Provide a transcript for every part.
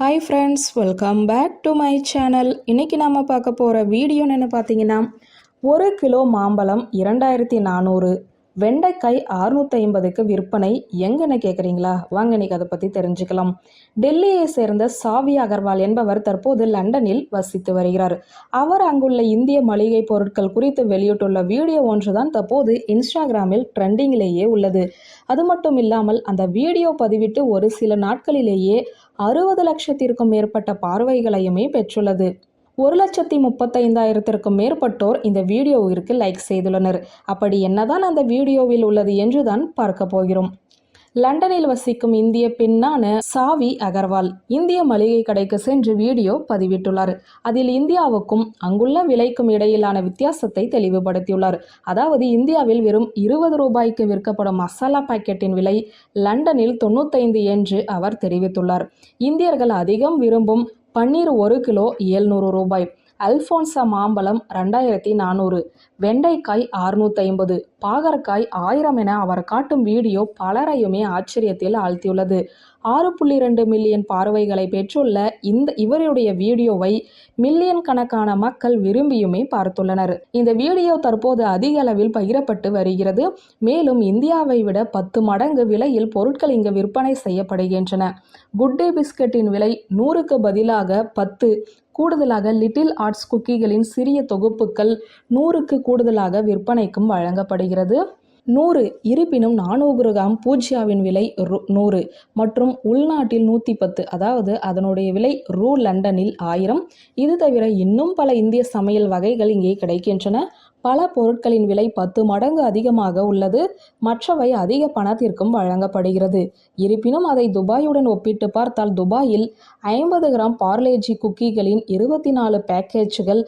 Hi friends welcome back to my channel இன்றைக்கி நம்ம பார்க்க போகிற வீடியோன்னு என்ன பார்த்தீங்கன்னா ஒரு கிலோ மாம்பழம் இரண்டாயிரத்தி நானூறு. வெண்டைக்காய் அறுநூற்றி ஐம்பதுக்கு விற்பனை. எங்கன்னு கேட்குறீங்களா வாங்க இன்னைக்கு அதை பற்றி தெரிஞ்சுக்கலாம். டெல்லியை சேர்ந்த சாவி அகர்வால் என்பவர் தற்போது லண்டனில் வசித்து வருகிறார். அவர் அங்குள்ள இந்திய மளிகை பொருட்கள் குறித்து வெளியிட்டுள்ள வீடியோ ஒன்றுதான் தற்போது இன்ஸ்டாகிராமில் ட்ரெண்டிங்கிலேயே உள்ளது. அது மட்டும் இல்லாமல் அந்த வீடியோ பதிவிட்டு ஒரு சில நாட்களிலேயே அறுபது லட்சத்திற்கும் மேற்பட்ட பார்வைகளையுமே பெற்றுள்ளது. ஒரு லட்சத்தி முப்பத்தைந்தாயிரத்திற்கும் மேற்பட்டோர் இந்த வீடியோவிற்கு லைக் செய்துள்ளனர். அப்படி என்னதான் அந்த வீடியோவில் உள்ளது என்றுதான் பார்க்க போகிறோம். லண்டனில் வசிக்கும் இந்திய பெண்ணான சாவி அகர்வால் இந்திய மளிகை கடைக்கு சென்று வீடியோ பதிவிட்டுள்ளார். அதில் இந்தியாவுக்கும் அங்குள்ள விலைக்கும் இடையிலான வித்தியாசத்தை தெளிவுபடுத்தியுள்ளார். அதாவது இந்தியாவில் வெறும் இருபது ரூபாய்க்கு விற்கப்படும் மசாலா பாக்கெட்டின் விலை லண்டனில் தொண்ணூத்தைந்து என்று அவர் தெரிவித்துள்ளார். இந்தியர்கள் அதிகம் விரும்பும் பன்னீர் ஒரு கிலோ ஏழ்நூறு ரூபாய். அல்ஃபோன்சா மாம்பழம் ரெண்டாயிரத்தி நானூறு. வெண்டைக்காய் அறுநூற்றி ஐம்பது பாகற்காய் ஆயிரம் என அவர் காட்டும் வீடியோ பலரையுமே ஆச்சரியத்தில் ஆழ்த்தியுள்ளது. ஆறு புள்ளி ரெண்டு மில்லியன் பார்வைகளை பெற்றுள்ள இந்த இவருடைய வீடியோவை மில்லியன் கணக்கான மக்கள் விரும்பியுமே பார்த்துள்ளனர். இந்த வீடியோ தற்போது அதிக அளவில் பகிரப்பட்டு வருகிறது. மேலும் இந்தியாவை விட பத்து மடங்கு விலையில் பொருட்கள் இங்கு விற்பனை செய்யப்படுகின்றன. குட் டே பிஸ்கட்டின் விலை நூறுக்கு பதிலாக பத்து கூடுதலாக லிட்டில் ஆர்ட்ஸ் குக்கீகளின் சிறிய தொகுப்புகள் நூறுக்கு கூடுதலாக விற்பனைக்கும் வழங்கப்படுகிறது. நூறு இருப்பினும் நானூறு கிராம் பூஜ்யாவின் விலை நூறு மற்றும் உள்நாட்டில் நூற்றி பத்து அதாவது அதனுடைய விலை ரூ லண்டனில் ஆயிரம். இது தவிர இன்னும் பல இந்திய சமையல் வகைகள் இங்கே கிடைக்கின்றன. பல பொருட்களின் விலை பத்து மடங்கு அதிகமாக உள்ளது. மற்றவை அதிக பணத்திற்கும் வழங்கப்படுகிறது. இருப்பினும் அதை துபாயுடன் ஒப்பிட்டு பார்த்தால் துபாயில் ஐம்பது கிராம் பார்லேஜி குக்கீகளின் இருபத்தி நாலு பேக்கேஜ்கள்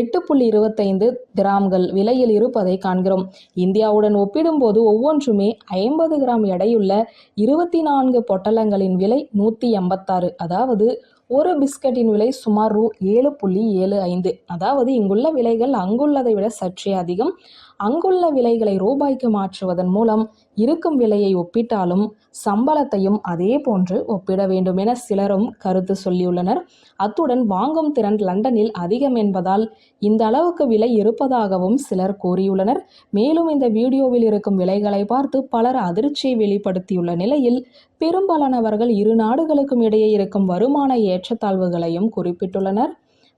எட்டு புள்ளி இருபத்தைந்து கிராம்கள் விலையில் இருப்பதை காண்கிறோம். இந்தியாவுடன் ஒப்பிடும்போது ஒவ்வொன்றுமே ஐம்பது கிராம் எடையுள்ள இருபத்தி நான்கு பொட்டலங்களின் விலை நூற்றி எண்பத்தாறு. அதாவது ஒரு பிஸ்கட்டின் விலை சுமார் ரூ ஏழு புள்ளி ஏழு ஐந்து. அதாவது இங்குள்ள விலைகள் அங்குள்ளதை விட சற்றே அதிகம். அங்குள்ள விலைகளை ரூபாய்க்கு மாற்றுவதன் மூலம் இருக்கும் விலையை ஒப்பிட்டாலும் சம்பளத்தையும் அதே போன்று ஒப்பிட வேண்டும் என சிலரும் கருத்து சொல்லியுள்ளனர். அத்துடன் வாங்கும் திறன் லண்டனில் அதிகம் என்பதால் இந்த அளவுக்கு விலை இருப்பதாகவும் சிலர் கூறியுள்ளனர். மேலும் இந்த வீடியோவில் இருக்கும் விலைகளை பார்த்து பலர் அதிர்ச்சியை வெளிப்படுத்தியுள்ள நிலையில் பெரும்பாலானவர்கள் இரு நாடுகளுக்கும் இடையே இருக்கும் வருமான ஏற்றத்தாழ்வுகளையும் குறிப்பிட்டுள்ளனர்.